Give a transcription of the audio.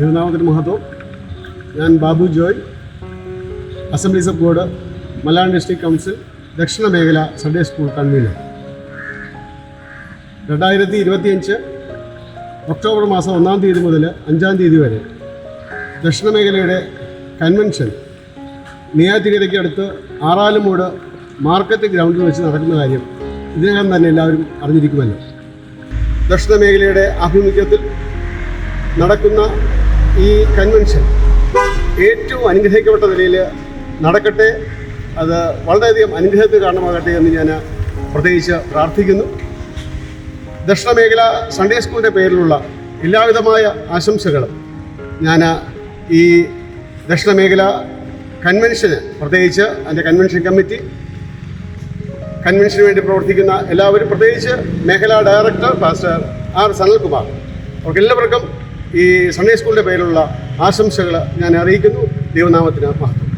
തിരുനാമത്തിന് മഹത്വം. ഞാൻ Babu Joy assemblies of God Malayalam district council ദക്ഷിണ മേഖല സൺഡേ സ്കൂൾ കൺവീനർ. രണ്ടായിരത്തി ഇരുപത്തിയഞ്ച് ഒക്ടോബർ മാസം ഒന്നാം തീയതി മുതൽ അഞ്ചാം തീയതി വരെ ദക്ഷിണ മേഖലയുടെ കൺവെൻഷൻ നെയ്യാറ്റിക്കരയ്ക്ക് അടുത്ത് ആറാലുമൂട് മാർക്കറ്റ് ഗ്രൗണ്ടിൽ വെച്ച് നടക്കുന്ന കാര്യം ഇതിനകം തന്നെ എല്ലാവരും അറിഞ്ഞിരിക്കുമല്ലോ. ദക്ഷിണ മേഖലയുടെ ആഭിമുഖ്യത്തിൽ നടക്കുന്ന ഈ കൺവെൻഷൻ ഏറ്റവും അനുഗ്രഹിക്കപ്പെട്ട നിലയിൽ നടക്കട്ടെ. അത് വളരെയധികം അനുഗ്രഹത്തിന് കാരണമാകട്ടെ എന്ന് ഞാൻ പ്രത്യേകിച്ച് പ്രാർത്ഥിക്കുന്നു. ദക്ഷിണ മേഖല സൺഡേ സ്കൂളിന്റെ പേരിലുള്ള എല്ലാവിധമായ ആശംസകളും ഞാൻ ഈ ദക്ഷിണ മേഖല കൺവെൻഷന് പ്രത്യേകിച്ച് അതിന്റെ കൺവെൻഷൻ കമ്മിറ്റി കൺവെൻഷന് വേണ്ടി പ്രവർത്തിക്കുന്ന എല്ലാവരും പ്രത്യേകിച്ച് മേഖലാ ഡയറക്ടർ പാസ്റ്റർ ആർ സനൽകുമാർ. അവർക്ക് എല്ലാവർക്കും ഈ സൺഡേ സ്കൂളിന്റെ പേരിലുള്ള ആശംസകൾ ഞാൻ അറിയിക്കുന്നു ദൈവനാമത്തിന് മഹത്വം